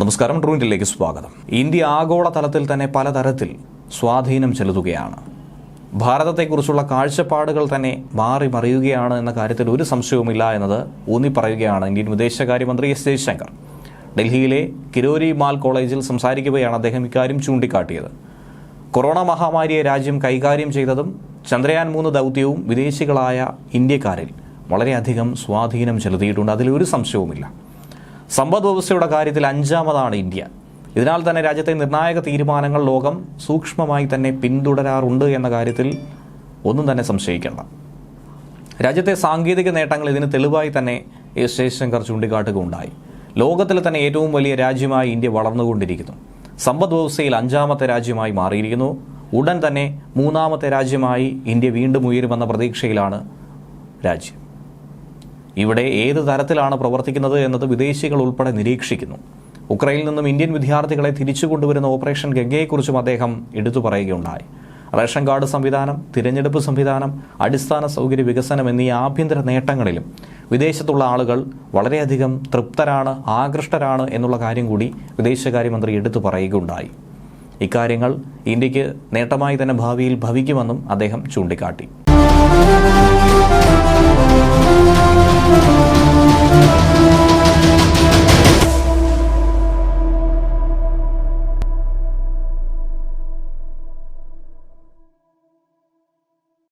നമസ്കാരം ട്രൂവിന്റിലേക്ക് സ്വാഗതം. ഇന്ത്യ ആഗോള തലത്തിൽ തന്നെ പലതരത്തിൽ സ്വാധീനം ചെലുത്തുകയാണ്. ഭാരതത്തെക്കുറിച്ചുള്ള കാഴ്ചപ്പാടുകൾ തന്നെ മാറി മറിയുകയാണ് എന്ന കാര്യത്തിൽ ഒരു സംശയവുമില്ല എന്നത് ഊന്നി പറയുകയാണ് ഇന്ത്യൻ വിദേശകാര്യമന്ത്രി എസ് ജയശങ്കർ. ഡൽഹിയിലെ കിരോരി മാൽ കോളേജിൽ സംസാരിക്കുകയാണ് അദ്ദേഹം ഇക്കാര്യം ചൂണ്ടിക്കാട്ടിയത്. കൊറോണ മഹാമാരിയെ രാജ്യം കൈകാര്യം ചെയ്തതും ചന്ദ്രയാൻ മൂന്ന് ദൗത്യവും വിദേശികളായ ഇന്ത്യക്കാരിൽ വളരെയധികം സ്വാധീനം ചെലുത്തിയിട്ടുണ്ട്. അതിലൊരു സംശയവുമില്ല. സമ്പദ് വ്യവസ്ഥയുടെ കാര്യത്തിൽ അഞ്ചാമതാണ് ഇന്ത്യ. ഇതിനാൽ തന്നെ രാജ്യത്തെ നിർണായക തീരുമാനങ്ങൾ ലോകം സൂക്ഷ്മമായി തന്നെ പിന്തുടരാറുണ്ട് എന്ന കാര്യത്തിൽ ഒന്നും തന്നെ സംശയിക്കേണ്ട. രാജ്യത്തെ സാങ്കേതിക നേട്ടങ്ങൾ ഇതിന് തെളിവായി തന്നെ എസ് ജയശങ്കർ ചൂണ്ടിക്കാട്ടുകയുണ്ടായി. ലോകത്തിലെ തന്നെ ഏറ്റവും വലിയ രാജ്യമായി ഇന്ത്യ വളർന്നുകൊണ്ടിരിക്കുന്നു. സമ്പദ് വ്യവസ്ഥയിൽ അഞ്ചാമത്തെ രാജ്യമായി മാറിയിരിക്കുന്നു. ഉടൻ തന്നെ മൂന്നാമത്തെ രാജ്യമായി ഇന്ത്യ വീണ്ടും ഉയരുമെന്ന പ്രതീക്ഷയിലാണ് രാജ്യം. ഇവിടെ ഏത് തരത്തിലാണ് പ്രവർത്തിക്കുന്നത് എന്നത് വിദേശികൾ ഉൾപ്പെടെ നിരീക്ഷിക്കുന്നു. ഉക്രൈനിൽ നിന്നും ഇന്ത്യൻ വിദ്യാർത്ഥികളെ തിരിച്ചു കൊണ്ടുവരുന്ന ഓപ്പറേഷൻ ഗംഗയെക്കുറിച്ചും അദ്ദേഹം എടുത്തു പറയുകയുണ്ടായി. റേഷൻ കാർഡ് സംവിധാനം തിരഞ്ഞെടുപ്പ് സംവിധാനം അടിസ്ഥാന സൗകര്യ വികസനം എന്നീ ആഭ്യന്തര നേട്ടങ്ങളിലും വിദേശത്തുള്ള ആളുകൾ വളരെയധികം തൃപ്തരാണ് ആകൃഷ്ടരാണ് എന്നുള്ള കാര്യം കൂടി വിദേശകാര്യമന്ത്രി എടുത്തു പറയുകയുണ്ടായി. ഇക്കാര്യങ്ങൾ ഇന്ത്യയ്ക്ക് നേട്ടമായി തന്നെ ഭാവിയിൽ ഭവിക്കുമെന്നും അദ്ദേഹം ചൂണ്ടിക്കാട്ടി.